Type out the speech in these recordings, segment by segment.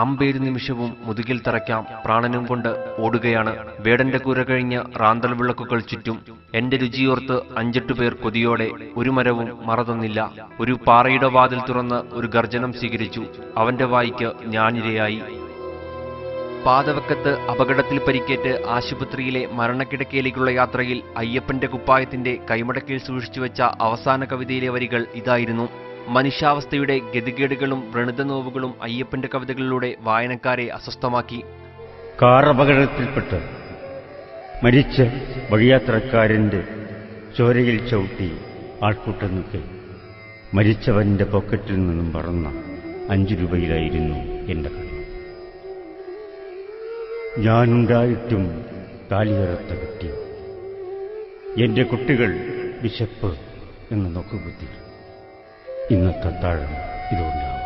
അമ്പേരു നിമിഷവും മുതുകിൽ തറയ്ക്കാം. പ്രാണനും കൊണ്ട് ഓടുകയാണ്. വേടന്റെ കൂര കഴിഞ്ഞ് റാന്തൽ വിളക്കുകൾ ചുറ്റും എന്റെ രുചിയോർത്ത് അഞ്ചെട്ടു പേർ കൊതിയോടെ ഒരു മരവും മറതന്നില്ല. ഒരു പാറയുടെ വാതിൽ തുറന്ന് ഒരു ഗർജനം സ്വീകരിച്ചു. അവന്റെ വായിക്ക് ഞാനിരയായി. പാതവക്കത്ത് അപകടത്തിൽ പരിക്കേറ്റ് ആശുപത്രിയിലെ മരണക്കിടക്കയിലേക്കുള്ള യാത്രയിൽ അയ്യപ്പന്റെ കുപ്പായത്തിന്റെ കൈമടക്കിൽ സൂക്ഷിച്ചുവെച്ച അവസാന കവിതയിലെ വരികൾ ഇതായിരുന്നു. മനുഷ്യാവസ്ഥയുടെ ഗതികേടുകളും വ്രണതനോവുകളും അയ്യപ്പന്റെ കവിതകളിലൂടെ വായനക്കാരെ അസ്വസ്ഥമാക്കി. കാർ അപകടത്തിൽപ്പെട്ട് മരിച്ച വഴിയാത്രക്കാരന്റെ ചോരയിൽ ചവിട്ടി ആൾക്കൂട്ടം നിൽക്കെ മരിച്ചവന്റെ പോക്കറ്റിൽ നിന്നും പറന്ന അഞ്ചു രൂപയിലായിരുന്നു എന്റെ കഥ ഞാനുണ്ടായിട്ടും താലിയറത്ത കുട്ടി. എന്റെ കുട്ടികൾ വിശപ്പ് എന്ന് നോക്കുകുത്തി താഴം ഇതുകൊണ്ടാവാം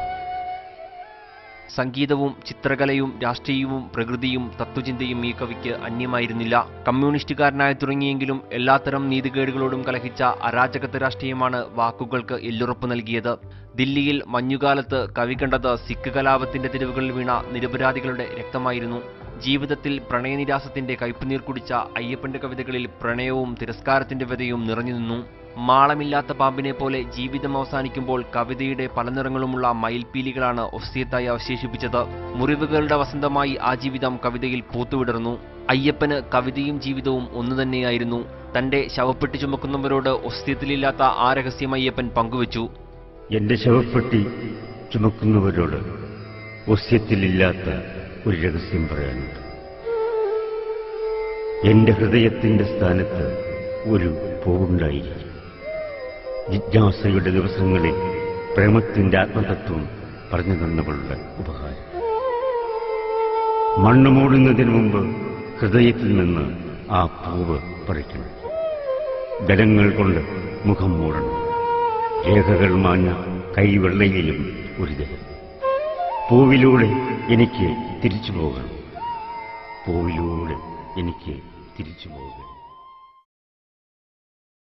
സംഗീതവും ചിത്രകലയും രാഷ്ട്രീയവും പ്രകൃതിയും തത്വചിന്തയും ഈ കവിക്ക് അന്യമായിരുന്നില്ല. കമ്മ്യൂണിസ്റ്റുകാരനായി തുടങ്ങിയെങ്കിലും എല്ലാത്തരം നീതികേടുകളോടും കലഹിച്ച അരാജകത്വ രാഷ്ട്രീയമാണ് വാക്കുകൾക്ക് എല്ലുറപ്പ് നൽകിയത്. ദില്ലിയിൽ മഞ്ഞുകാലത്ത് കവി കണ്ടത് സിഖ് കലാപത്തിന്റെ തെരുവുകളിൽ വീണ നിരപരാധികളുടെ രക്തമായിരുന്നു. ജീവിതത്തിൽ പ്രണയനിരാസത്തിന്റെ കയ്പുനീർ കുടിച്ച അയ്യപ്പന്റെ കവിതകളിൽ പ്രണയവും തിരസ്കാരത്തിന്റെ വ്യതയും നിറഞ്ഞു നിന്നു. മാളമില്ലാത്ത പാമ്പിനെ പോലെ ജീവിതം അവസാനിക്കുമ്പോൾ കവിതയുടെ പല നിറങ്ങളുമുള്ള മയിൽപീലികളാണ് ഒസ്തിയത്തായി അവശേഷിപ്പിച്ചത്. മുറിവുകളുടെ വസന്തമായി ആ ജീവിതം കവിതയിൽ പൂത്തുവിടർന്നു. അയ്യപ്പന് കവിതയും ജീവിതവും ഒന്നു തന്നെയായിരുന്നു. തന്റെ ശവപ്പെട്ടി ചുമക്കുന്നവരോട് ഒസ്തിയത്തിലില്ലാത്ത ആ രഹസ്യം അയ്യപ്പൻ പങ്കുവച്ചു. എന്റെ ശവപ്പെട്ടി ചുമക്കുന്നവരോട് ഒസ്യത്തിലില്ലാത്ത ഒരു രഹസ്യം പറയാനുണ്ട്. എന്റെ ഹൃദയത്തിന്റെ സ്ഥാനത്ത് ഒരു പൂവുണ്ടായിരിക്കും. ജിജ്ഞാസയുടെ ദിവസങ്ങളിൽ പ്രേമത്തിന്റെ ആത്മതത്വം പറഞ്ഞു തന്നവളുടെ ഉപഹാരം. മണ്ണ് മൂടുന്നതിന് മുമ്പ് ഹൃദയത്തിൽ നിന്ന് ആ പൂവ് പറിക്കണം ബലങ്ങൾ കൊണ്ട് മുഖം മൂടണം. രേഖകൾ മാഞ്ഞ കൈവെള്ളയിലും ഒരു ജലം പൂവിലൂടെ എനിക്ക് തിരിച്ചു പോകണം പൂവിലൂടെ എനിക്ക് തിരിച്ചു പോകണം